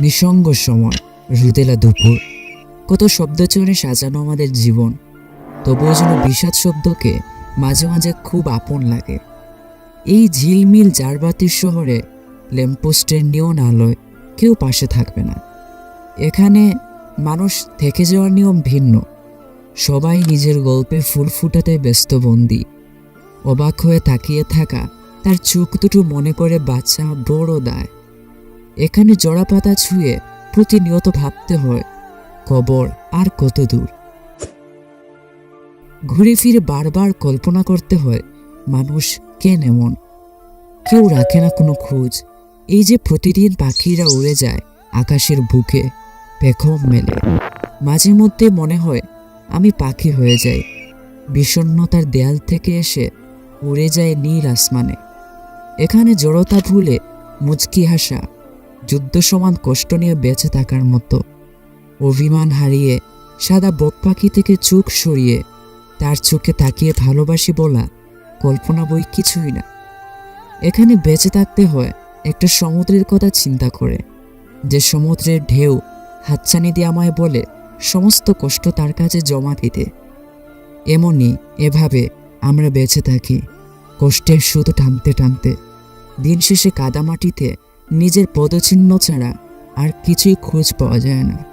নিঃসঙ্গ সময় রুদেলা দুপুর। কত শব্দ চলে সাজানো আমাদের জীবন। তবুও যেন বিষাদ শব্দকে মাঝে মাঝে খুব আপন লাগে। এই ঝিলমিল জারবাতির শহরে ল্যাম্পোস্টের নিয়ন আলোয় কেউ পাশে থাকবে না। এখানে মানুষ থেকে যাওয়ার নিয়ম ভিন্ন। সবাই নিজের গল্পে ফুল ফুটাতে ব্যস্ত বন্দি অবাক হয়ে তাকিয়ে থাকা তার চোখ দুটো মনে করে বাচ্চা বড় দায় এখানে জড়া পাতা ছুঁয়ে প্রতিনিয়ত ভাবতে হয়, কবর আর কত দূর। ঘুরে ফিরে বারবার কল্পনা করতে হয়, মানুষ কেন এমন? কেউ রাখে না কোনো খোঁজ। এই যে প্রতিদিন পাখিরা উড়ে যায়, আকাশের বুকে পেখম মেলে। মাঝে মধ্যে মনে হয়, আমি পাখি হয়ে যাই। বিষণ্ণতার দেয়াল থেকে এসে উড়ে যায় নীল আসমানে। এখানে জড়তা ভুলে মুচকি হাসা। যুদ্ধ সমান কষ্ট নিয়ে বেঁচে থাকার মতো। অভিমান হারিয়ে সাদা বক পাখি থেকে চোখ সরিয়ে তার চোখে তাকিয়ে ভালোবাসি বলা কল্পনা বই কিছুই না। এখানে বেঁচে থাকতে হয় একটা সমুদ্রের কথা চিন্তা করে, যে সমুদ্রের ঢেউ হাতছানি দিয়ে আমায় বলে সমস্ত কষ্ট তার কাছে জমা দিতে। এমনই এভাবে আমরা বেঁচে থাকি, কষ্টের সুতো টানতে টানতে। দিন শেষে কাদামাটিতে নিজের পদচিহ্ন ছাড়া আর কিছুই খোঁজ পাওয়া যায় না।